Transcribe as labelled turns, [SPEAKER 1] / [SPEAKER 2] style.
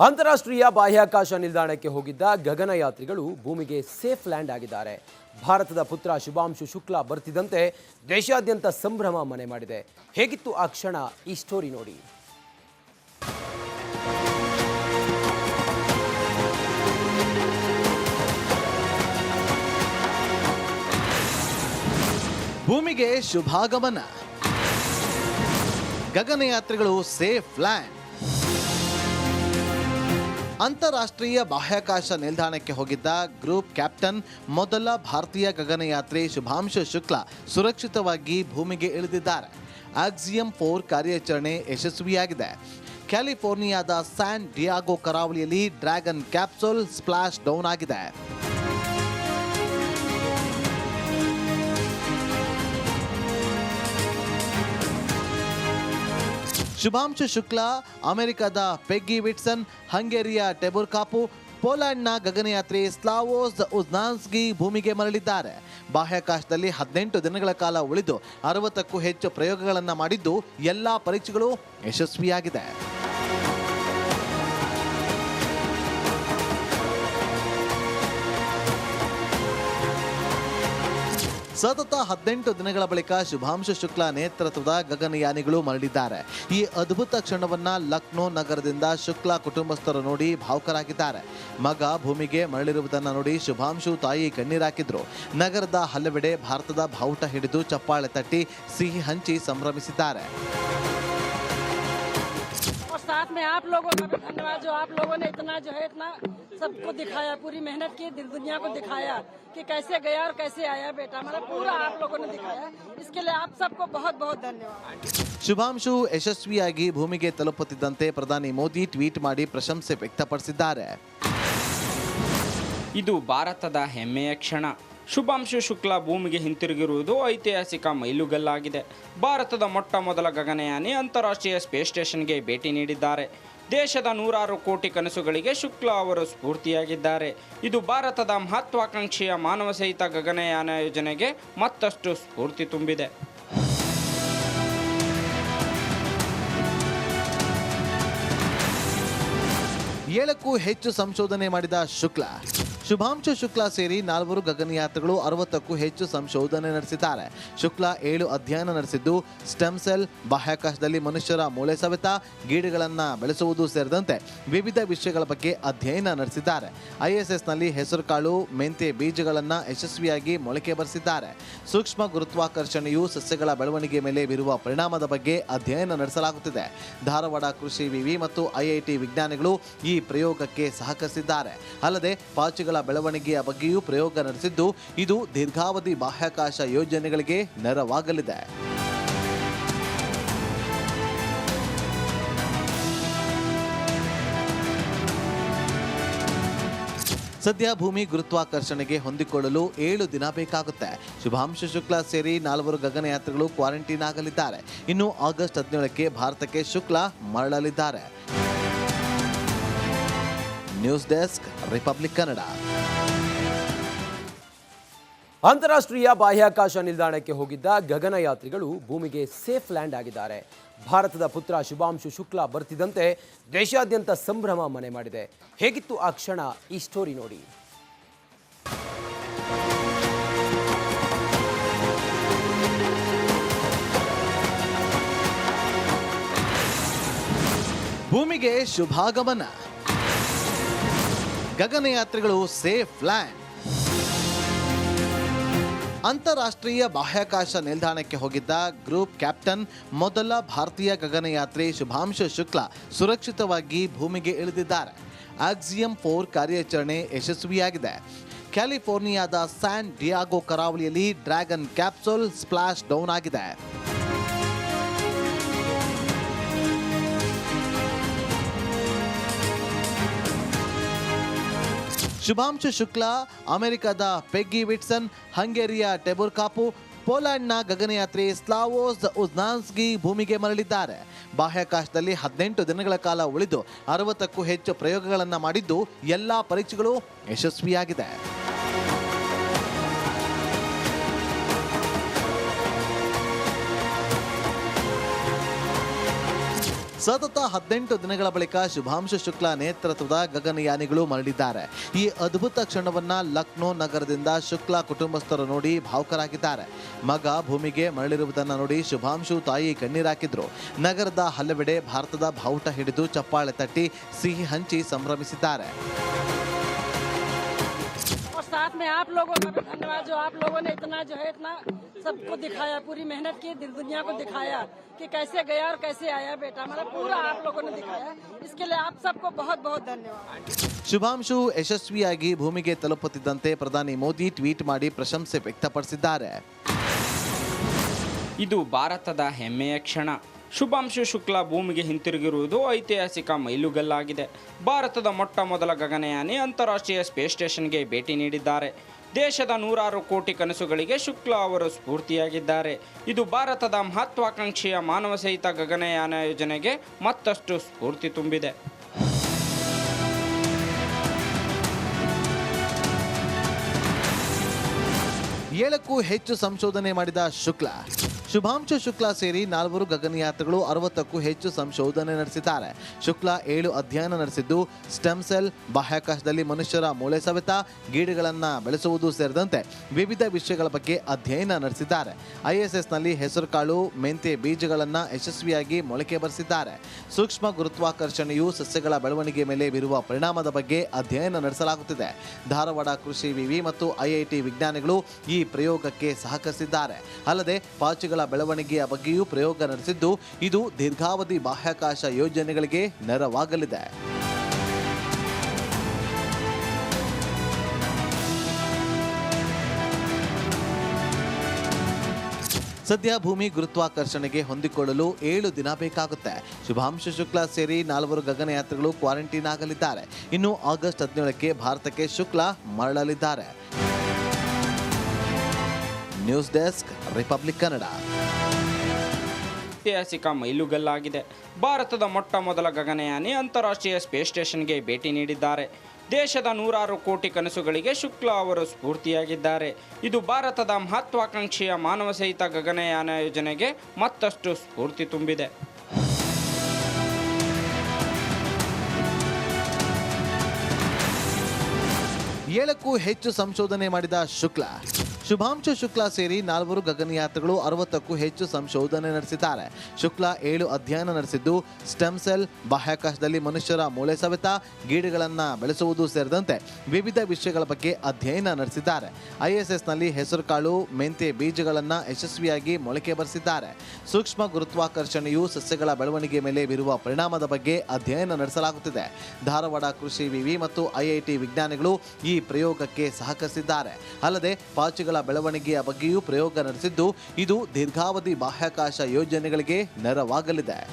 [SPEAKER 1] ಅಂತಾರಾಷ್ಟ್ರೀಯ ಬಾಹ್ಯಾಕಾಶ ನಿಲ್ದಾಣಕ್ಕೆ ಹೋಗಿದ್ದ ಗಗನಯಾತ್ರಿಗಳು ಭೂಮಿಗೆ ಸೇಫ್ ಲ್ಯಾಂಡ್ ಆಗಿದ್ದಾರೆ. ಭಾರತದ ಪುತ್ರ ಶುಭಾಂಶು ಶುಕ್ಲಾ ಬರ್ತಿದ್ದಂತೆ ದೇಶಾದ್ಯಂತ ಸಂಭ್ರಮ ಮನೆ ಮಾಡಿದೆ. ಹೇಗಿತ್ತು ಆ ಕ್ಷಣ? ಈ ಸ್ಟೋರಿ ನೋಡಿ.
[SPEAKER 2] ಭೂಮಿಗೆ ಶುಭಾಗಮನ. ಗಗನಯಾತ್ರಿಗಳು ಸೇಫ್ ಲ್ಯಾಂಡ್. ಅಂತಾರಾಷ್ಟ್ರೀಯ ಬಾಹ್ಯಾಕಾಶ ನಿಲ್ದಾಣಕ್ಕೆ ಹೋಗಿದ್ದ ಗ್ರೂಪ್ ಕ್ಯಾಪ್ಟನ್, ಮೊದಲ ಭಾರತೀಯ ಗಗನಯಾತ್ರಿ ಶುಭಾಂಶು ಶುಕ್ಲಾ ಸುರಕ್ಷಿತವಾಗಿ ಭೂಮಿಗೆ ಇಳಿದಿದ್ದಾರೆ. ಆಕ್ಸಿಯಂ ಫೋರ್ ಕಾರ್ಯಾಚರಣೆ ಯಶಸ್ವಿಯಾಗಿದೆ. ಕ್ಯಾಲಿಫೋರ್ನಿಯಾದ ಸ್ಯಾನ್ ಡಿಯಾಗೋ ಕರಾವಳಿಯಲ್ಲಿ ಡ್ರ್ಯಾಗನ್ ಕ್ಯಾಪ್ಸೂಲ್ ಸ್ಪ್ಲಾಶ್ ಡೌನ್ ಆಗಿದೆ. ಶುಭಾಂಶು ಶುಕ್ಲಾ, ಅಮೆರಿಕದ ಪೆಗ್ಗಿ ವಿಟ್ಸನ್, ಹಂಗೇರಿಯ ಟೆಬುರ್ಕಾಪು ಪೋಲ್ಯಾಂಡ್ನ ಗಗನಯಾತ್ರಿ ಸ್ಲಾವೋಸ್ ಉಜ್ನಾನ್ಸ್ಗಿ ಭೂಮಿಗೆ ಮರಳಿದ್ದಾರೆ. ಬಾಹ್ಯಾಕಾಶದಲ್ಲಿ ಹದಿನೆಂಟು ದಿನಗಳ ಕಾಲ ಉಳಿದು ಅರವತ್ತಕ್ಕೂ ಹೆಚ್ಚು ಪ್ರಯೋಗಗಳನ್ನು ಮಾಡಿದ್ದು ಎಲ್ಲ ಪರೀಕ್ಷೆಗಳು ಯಶಸ್ವಿಯಾಗಿದೆ. ಸತತ ಹದಿನೆಂಟು ದಿನಗಳ ಬಳಿಕ ಶುಭಾಂಶು ಶುಕ್ಲಾ ನೇತೃತ್ವದ ಗಗನಯಾನಿಗಳು ಮರಳಿದ್ದಾರೆ. ಈ ಅದ್ಭುತ ಕ್ಷಣವನ್ನ ಲಕ್ನೋ ನಗರದಿಂದ ಶುಕ್ಲಾ ಕುಟುಂಬಸ್ಥರು ನೋಡಿ ಭಾವುಕರಾಗಿದ್ದಾರೆ. ಮಗ ಭೂಮಿಗೆ ಮರಳಿರುವುದನ್ನು ನೋಡಿ ಶುಭಾಂಶು ತಾಯಿ ಕಣ್ಣೀರಾಕಿದ್ರು ನಗರದ ಹಲವೆಡೆ ಭಾರತದ ಬಾವುಟ ಹಿಡಿದು ಚಪ್ಪಾಳೆ ತಟ್ಟಿ ಸಿಹಿ ಹಂಚಿ ಸಂಭ್ರಮಿಸಿದ್ದಾರೆ.
[SPEAKER 3] साथ में आप लोगों का भी धन्यवाद जो आप लोगों ने इतना जो है इतना सबको दिखाया पूरी मेहनत की दिल दुनिया को दिखाया कि कैसे गया और कैसे आया बेटा मतलब पूरा आप लोगों ने दिखाया इसके लिए आप सबको बहुत बहुत धन्यवाद
[SPEAKER 2] ಶುಭಾಂಶು ಯಶಸ್ವಿಯಾಗಿ ಭೂಮಿಗೆ ತಲುಪುತ್ತಿದ್ದಂತೆ ಪ್ರಧಾನಿ ಮೋದಿ ಟ್ವೀಟ್ ಮಾಡಿ ಪ್ರಶಂಸೆ ವ್ಯಕ್ತಪಡಿಸಿದ್ದಾರೆ
[SPEAKER 4] ಇದು ಭಾರತದ ಹೆಮ್ಮೆಯ ಕ್ಷಣ ಶುಭಾಂಶು ಶುಕ್ಲ ಭೂಮಿಗೆ ಹಿಂತಿರುಗಿರುವುದು ಐತಿಹಾಸಿಕ ಮೈಲುಗಲ್ಲಾಗಿದೆ. ಭಾರತದ ಮೊಟ್ಟ ಮೊದಲ ಗಗನಯಾನಿ ಅಂತಾರಾಷ್ಟ್ರೀಯ ಸ್ಪೇಸ್ ಸ್ಟೇಷನ್ಗೆ ಭೇಟಿ ನೀಡಿದ್ದಾರೆ. ದೇಶದ ನೂರಾರು ಕೋಟಿ ಕನಸುಗಳಿಗೆ ಶುಕ್ಲ ಅವರು ಸ್ಫೂರ್ತಿಯಾಗಿದ್ದಾರೆ. ಇದು ಭಾರತದ ಮಹತ್ವಾಕಾಂಕ್ಷೆಯ ಮಾನವ ಸಹಿತ ಗಗನಯಾನ ಯೋಜನೆಗೆ ಮತ್ತಷ್ಟು ಸ್ಫೂರ್ತಿ ತುಂಬಿದೆ.
[SPEAKER 2] ಏಳಕ್ಕೂ ಹೆಚ್ಚು ಸಂಶೋಧನೆ ಮಾಡಿದ ಶುಕ್ಲಾ ಶುಭಾಂಶು ಶುಕ್ಲಾ ಸೇರಿ ನಾಲ್ವರು ಗಗನಯಾತ್ರಿಗಳು ಅರವತ್ತಕ್ಕೂ ಹೆಚ್ಚು ಸಂಶೋಧನೆ ನಡೆಸಿದ್ದಾರೆ. ಶುಕ್ಲಾ ಏಳು ಅಧ್ಯಯನ ನಡೆಸಿದ್ದು, ಸ್ಟೆಮ್ ಸೆಲ್ ಬಾಹ್ಯಾಕಾಶದಲ್ಲಿ ಮನುಷ್ಯರ ಮೂಳೆ ಸವೆತ ಗೀಡುಗಳನ್ನು ಬೆಳೆಸುವುದು ಸೇರಿದಂತೆ ವಿವಿಧ ವಿಷಯಗಳ ಬಗ್ಗೆ ಅಧ್ಯಯನ ನಡೆಸಿದ್ದಾರೆ. ಐಎಸ್ಎಸ್ನಲ್ಲಿ ಹೆಸರುಕಾಳು, ಮೆಂತೆ ಬೀಜಗಳನ್ನು ಯಶಸ್ವಿಯಾಗಿ ಮೊಳಕೆ ಬರೆಸಿದ್ದಾರೆ. ಸೂಕ್ಷ್ಮ ಗುರುತ್ವಾಕರ್ಷಣೆಯು ಸಸ್ಯಗಳ ಬೆಳವಣಿಗೆ ಮೇಲೆ ಬೀರುವ ಪರಿಣಾಮದ ಬಗ್ಗೆ ಅಧ್ಯಯನ ನಡೆಸಲಾಗುತ್ತಿದೆ. ಧಾರವಾಡ ಕೃಷಿ ವಿವಿ ಮತ್ತು ಐಐಟಿ ವಿಜ್ಞಾನಿಗಳು ಈ ಪ್ರಯೋಗಕ್ಕೆ ಸಹಕರಿಸಿದ್ದಾರೆ. ಅಲ್ಲದೆ ಪಾಚಿಗಳ ಬೆಳವಣಿಗೆಯ ಬಗ್ಗೆಯೂ ಪ್ರಯೋಗ ನಡೆಸಿದ್ದು, ಇದು ದೀರ್ಘಾವಧಿ ಬಾಹ್ಯಾಕಾಶ ಯೋಜನೆಗಳಿಗೆ ನೆರವಾಗಲಿದೆ. ಸದ್ಯ ಭೂಮಿ ಗುರುತ್ವಾಕರ್ಷಣೆಗೆ ಹೊಂದಿಕೊಳ್ಳಲು ಏಳು ದಿನ ಬೇಕಾಗುತ್ತೆ. ಶುಭಾಂಶ ಶುಕ್ಲ ಸೇರಿ ನಾಲ್ವರು ಗಗನಯಾತ್ರಿಗಳು ಕ್ವಾರಂಟೈನ್ ಆಗಲಿದ್ದಾರೆ. ಇನ್ನು ಆಗಸ್ಟ್ ಹದಿನೇಳಕ್ಕೆ ಭಾರತಕ್ಕೆ Shukla ಮರಳಲಿದ್ದಾರೆ. News desk, Republic Kannada.
[SPEAKER 1] ಅಂತಾರಾಷ್ಟ್ರೀಯ ಬಾಹ್ಯಾಕಾಶ ನಿಲ್ದಾಣಕ್ಕೆ ಹೋಗಿದ್ದ ಗಗನಯಾತ್ರಿಗಳು ಭೂಮಿಗೆ ಸೇಫ್ ಲ್ಯಾಂಡ್ ಆಗಿದ್ದಾರೆ. ಭಾರತದ ಪುತ್ರ ಶುಭಾಂಶು ಶುಕ್ಲಾ ಬರ್ತಿದ್ದಂತೆ ದೇಶಾದ್ಯಂತ ಸಂಭ್ರಮ ಮನೆ ಮಾಡಿದೆ. ಹೇಗಿತ್ತು ಆ ಕ್ಷಣ? ಈ ಸ್ಟೋರಿ ನೋಡಿ.
[SPEAKER 2] ಭೂಮಿಗೆ ಶುಭಾಗಮನ. ಗಗನಯಾತ್ರಿಗಳು ಸೇಫ್ ಲ್ಯಾಂಡ್. ಅಂತಾರಾಷ್ಟ್ರೀಯ ಬಾಹ್ಯಾಕಾಶ ನಿಲ್ದಾಣಕ್ಕೆ ಹೋಗಿದ್ದ ಗ್ರೂಪ್ ಕ್ಯಾಪ್ಟನ್, ಮೊದಲ ಭಾರತೀಯ ಗಗನಯಾತ್ರಿ ಶುಭಾಂಶು ಶುಕ್ಲಾ ಸುರಕ್ಷಿತವಾಗಿ ಭೂಮಿಗೆ ಇಳಿದಿದ್ದಾರೆ. ಆಕ್ಸಿಯಂ ಫೋರ್ ಕಾರ್ಯಾಚರಣೆ ಯಶಸ್ವಿಯಾಗಿದೆ. ಕ್ಯಾಲಿಫೋರ್ನಿಯಾದ ಸ್ಯಾನ್ ಡಿಯಾಗೋ ಕರಾವಳಿಯಲ್ಲಿ ಡ್ರ್ಯಾಗನ್ ಕ್ಯಾಪ್ಸೂಲ್ ಸ್ಪ್ಲಾಶ್ ಡೌನ್ ಆಗಿದೆ. ಶುಭಾಂಶು ಶುಕ್ಲಾ, ಅಮೆರಿಕದ ಪೆಗ್ಗಿ ವಿಟ್ಸನ್, ಹಂಗೇರಿಯ ಟೆಬುರ್ಕಾಪು ಪೋಲ್ಯಾಂಡ್ನ ಗಗನಯಾತ್ರಿ ಸ್ಲಾವೋಸ್ ಉಜ್ನಾನ್ಸ್ಗಿ ಭೂಮಿಗೆ ಮರಳಿದ್ದಾರೆ. ಬಾಹ್ಯಾಕಾಶದಲ್ಲಿ ಹದಿನೆಂಟು ದಿನಗಳ ಕಾಲ ಉಳಿದು ಅರವತ್ತಕ್ಕೂ ಹೆಚ್ಚು ಪ್ರಯೋಗಗಳನ್ನು ಮಾಡಿದ್ದು ಎಲ್ಲ ಪರೀಕ್ಷೆಗಳು ಯಶಸ್ವಿಯಾಗಿದೆ. ಸತತ ಹದಿನೆಂಟು ದಿನಗಳ ಬಳಿಕ ಶುಭಾಂಶು ಶುಕ್ಲಾ ನೇತೃತ್ವದ ಗಗನಯಾನಿಗಳು ಮರಳಿದ್ದಾರೆ. ಈ ಅದ್ಭುತ ಕ್ಷಣವನ್ನ ಲಕ್ನೋ ನಗರದಿಂದ ಶುಕ್ಲಾ ಕುಟುಂಬಸ್ಥರು ನೋಡಿ ಭಾವುಕರಾಗಿದ್ದಾರೆ. ಮಗ ಭೂಮಿಗೆ ಮರಳಿರುವುದನ್ನು ನೋಡಿ ಶುಭಾಂಶು ತಾಯಿ ಕಣ್ಣೀರಾಕಿದ್ರು ನಗರದ ಹಲವೆಡೆ ಭಾರತದ ಬಾವುಟ ಹಿಡಿದು ಚಪ್ಪಾಳೆ ತಟ್ಟಿ ಸಿಹಿ ಹಂಚಿ ಸಂಭ್ರಮಿಸಿದ್ದಾರೆ.
[SPEAKER 3] साथ में आप लोगों का भी धन्यवाद जो आप लोगों ने इतना जो है इतना सबको दिखाया पूरी मेहनत की दिल दुनिया को दिखाया कि कैसे गया और कैसे आया बेटा मतलब पूरा आप लोगों ने दिखाया इसके लिए आप सबको बहुत बहुत धन्यवाद
[SPEAKER 2] ಶುಭಾಂಶು ಯಶಸ್ವಿಯಾಗಿ ಭೂಮಿಗೆ ತಲುಪುತ್ತಿದ್ದಂತೆ ಪ್ರಧಾನಿ ಮೋದಿ ಟ್ವೀಟ್ ಮಾಡಿ ಪ್ರಶಂಸೆ ವ್ಯಕ್ತಪಡಿಸಿದ್ದಾರೆ
[SPEAKER 4] ಇದು ಭಾರತದ ಹೆಮ್ಮೆಯ ಕ್ಷಣ ಶುಭಾಂಶು ಶುಕ್ಲ ಭೂಮಿಗೆ ಹಿಂತಿರುಗಿರುವುದು ಐತಿಹಾಸಿಕ ಮೈಲುಗಲ್ಲಾಗಿದೆ. ಭಾರತದ ಮೊಟ್ಟ ಮೊದಲ ಗಗನಯಾನಿ ಅಂತಾರಾಷ್ಟ್ರೀಯ ಸ್ಪೇಸ್ ಸ್ಟೇಷನ್ಗೆ ಭೇಟಿ ನೀಡಿದ್ದಾರೆ. ದೇಶದ ನೂರಾರು ಕೋಟಿ ಕನಸುಗಳಿಗೆ ಶುಕ್ಲ ಅವರು ಸ್ಫೂರ್ತಿಯಾಗಿದ್ದಾರೆ. ಇದು ಭಾರತದ ಮಹತ್ವಾಕಾಂಕ್ಷೆಯ ಮಾನವ ಸಹಿತ ಗಗನಯಾನ ಯೋಜನೆಗೆ ಮತ್ತಷ್ಟು ಸ್ಫೂರ್ತಿ ತುಂಬಿದೆ.
[SPEAKER 2] ಏಳಕ್ಕೂ ಹೆಚ್ಚು ಸಂಶೋಧನೆ ಮಾಡಿದ ಶುಕ್ಲಾ. ಶುಭಾಂಶು ಶುಕ್ಲಾ ಸೇರಿ ನಾಲ್ವರು ಗಗನಯಾತ್ರಿಗಳು ಅರವತ್ತಕ್ಕೂ ಹೆಚ್ಚು ಸಂಶೋಧನೆ ನಡೆಸಿದ್ದಾರೆ. ಶುಕ್ಲಾ ಏಳು ಅಧ್ಯಯನ ನಡೆಸಿದ್ದು, ಸ್ಟೆಮ್ ಸೆಲ್ ಬಾಹ್ಯಾಕಾಶದಲ್ಲಿ ಮನುಷ್ಯರ ಮೂಳೆ ಸವೆತ ಗೀಡುಗಳನ್ನು ಬೆಳೆಸುವುದು ಸೇರಿದಂತೆ ವಿವಿಧ ವಿಷಯಗಳ ಬಗ್ಗೆ ಅಧ್ಯಯನ ನಡೆಸಿದ್ದಾರೆ. ಐಎಸ್ಎಸ್ನಲ್ಲಿ ಹೆಸರುಕಾಳು, ಮೆಂತೆ ಬೀಜಗಳನ್ನು ಯಶಸ್ವಿಯಾಗಿ ಮೊಳಕೆ ಬರೆಸಿದ್ದಾರೆ. ಸೂಕ್ಷ್ಮ ಗುರುತ್ವಾಕರ್ಷಣೆಯು ಸಸ್ಯಗಳ ಬೆಳವಣಿಗೆ ಮೇಲೆ ಬೀರುವ ಪರಿಣಾಮದ ಬಗ್ಗೆ ಅಧ್ಯಯನ ನಡೆಸಲಾಗುತ್ತಿದೆ. ಧಾರವಾಡ ಕೃಷಿ ವಿವಿ ಮತ್ತು ಐಐಟಿ ವಿಜ್ಞಾನಿಗಳು ಈ ಪ್ರಯೋಗಕ್ಕೆ ಸಹಕರಿಸಿದ್ದಾರೆ. ಅಲ್ಲದೆ ಪಾಚಿಗಳ ಬೆಳವಣಿಗೆಯ ಬಗ್ಗೆಯೂ ಪ್ರಯೋಗ ನಡೆಸಿದ್ದು, ಇದು ದೀರ್ಘಾವಧಿ ಬಾಹ್ಯಾಕಾಶ ಯೋಜನೆಗಳಿಗೆ ನೆರವಾಗಲಿದೆ. ಸದ್ಯ ಭೂಮಿ ಗುರುತ್ವಾಕರ್ಷಣೆಗೆ ಹೊಂದಿಕೊಳ್ಳಲು ಏಳು ದಿನ ಬೇಕಾಗುತ್ತೆ. ಶುಭಾಂಶು ಶುಕ್ಲಾ ಸೇರಿ ನಾಲ್ವರು ಗಗನಯಾತ್ರಿಗಳು ಕ್ವಾರಂಟೈನ್ ಆಗಲಿದ್ದಾರೆ. ಇನ್ನು ಆಗಸ್ಟ್ ಹದಿನೇಳಕ್ಕೆ ಭಾರತಕ್ಕೆ Shukla ಮರಳಲಿದ್ದಾರೆ. News desk, Republic Kannada.
[SPEAKER 4] ಐತಿಹಾಸಿಕ ಮೈಲುಗಲ್ಲಾಗಿದೆ. ಭಾರತದ ಮೊಟ್ಟ ಮೊದಲ ಗಗನಯಾನಿ ಅಂತಾರಾಷ್ಟ್ರೀಯ ಸ್ಪೇಸ್ ಸ್ಟೇಷನ್ಗೆ ಭೇಟಿ ನೀಡಿದ್ದಾರೆ. ದೇಶದ ನೂರಾರು ಕೋಟಿ ಕನಸುಗಳಿಗೆ ಶುಕ್ಲಾ ಅವರು ಸ್ಫೂರ್ತಿಯಾಗಿದ್ದಾರೆ. ಇದು ಭಾರತದ ಮಹತ್ವಾಕಾಂಕ್ಷೆಯ ಮಾನವ ಸಹಿತ ಗಗನಯಾನ ಯೋಜನೆಗೆ ಮತ್ತಷ್ಟು ಸ್ಫೂರ್ತಿ ತುಂಬಿದೆ.
[SPEAKER 2] ಏಳಕ್ಕೂ ಹೆಚ್ಚು ಸಂಶೋಧನೆ ಮಾಡಿದ ಶುಕ್ಲಾ ಶುಭಾಂಶು ಶುಕ್ಲಾ ಸೇರಿ ನಾಲ್ವರು ಗಗನಯಾತ್ರಿಗಳು ಅರವತ್ತಕ್ಕೂ ಹೆಚ್ಚು ಸಂಶೋಧನೆ ನಡೆಸಿದ್ದಾರೆ. ಶುಕ್ಲಾ ಏಳು ಅಧ್ಯಯನ ನಡೆಸಿದ್ದು, ಸ್ಟೆಮ್ ಸೆಲ್ ಬಾಹ್ಯಾಕಾಶದಲ್ಲಿ ಮನುಷ್ಯರ ಮೂಳೆ ಸವೆತ ಗೀಡುಗಳನ್ನು ಬೆಳೆಸುವುದು ಸೇರಿದಂತೆ ವಿವಿಧ ವಿಷಯಗಳ ಬಗ್ಗೆ ಅಧ್ಯಯನ ನಡೆಸಿದ್ದಾರೆ. ಐಎಸ್ಎಸ್ನಲ್ಲಿ ಹೆಸರುಕಾಳು, ಮೆಂತೆ ಬೀಜಗಳನ್ನು ಯಶಸ್ವಿಯಾಗಿ ಮೊಳಕೆ ಬರೆಸಿದ್ದಾರೆ. ಸೂಕ್ಷ್ಮ ಗುರುತ್ವಾಕರ್ಷಣೆಯು ಸಸ್ಯಗಳ ಬೆಳವಣಿಗೆ ಮೇಲೆ ಬೀರುವ ಪರಿಣಾಮದ ಬಗ್ಗೆ ಅಧ್ಯಯನ ನಡೆಸಲಾಗುತ್ತಿದೆ. ಧಾರವಾಡ ಕೃಷಿ ವಿವಿ ಮತ್ತು ಐಐಟಿ ವಿಜ್ಞಾನಿಗಳು ಈ ಪ್ರಯೋಗಕ್ಕೆ ಸಹಕರಿಸಿದ್ದಾರೆ. ಅಲ್ಲದೆ ಪಾಚಿಗಳ ಬೆಳವಣಿಗೆಯ ಬಗ್ಗೆಯೂ ಪ್ರಯೋಗ ನಡೆಸಿದ್ದು ಇದು ದೀರ್ಘಾವಧಿ ಬಾಹ್ಯಾಕಾಶ ಯೋಜನೆಗಳಿಗೆ ನೆರವಾಗಲಿದೆ.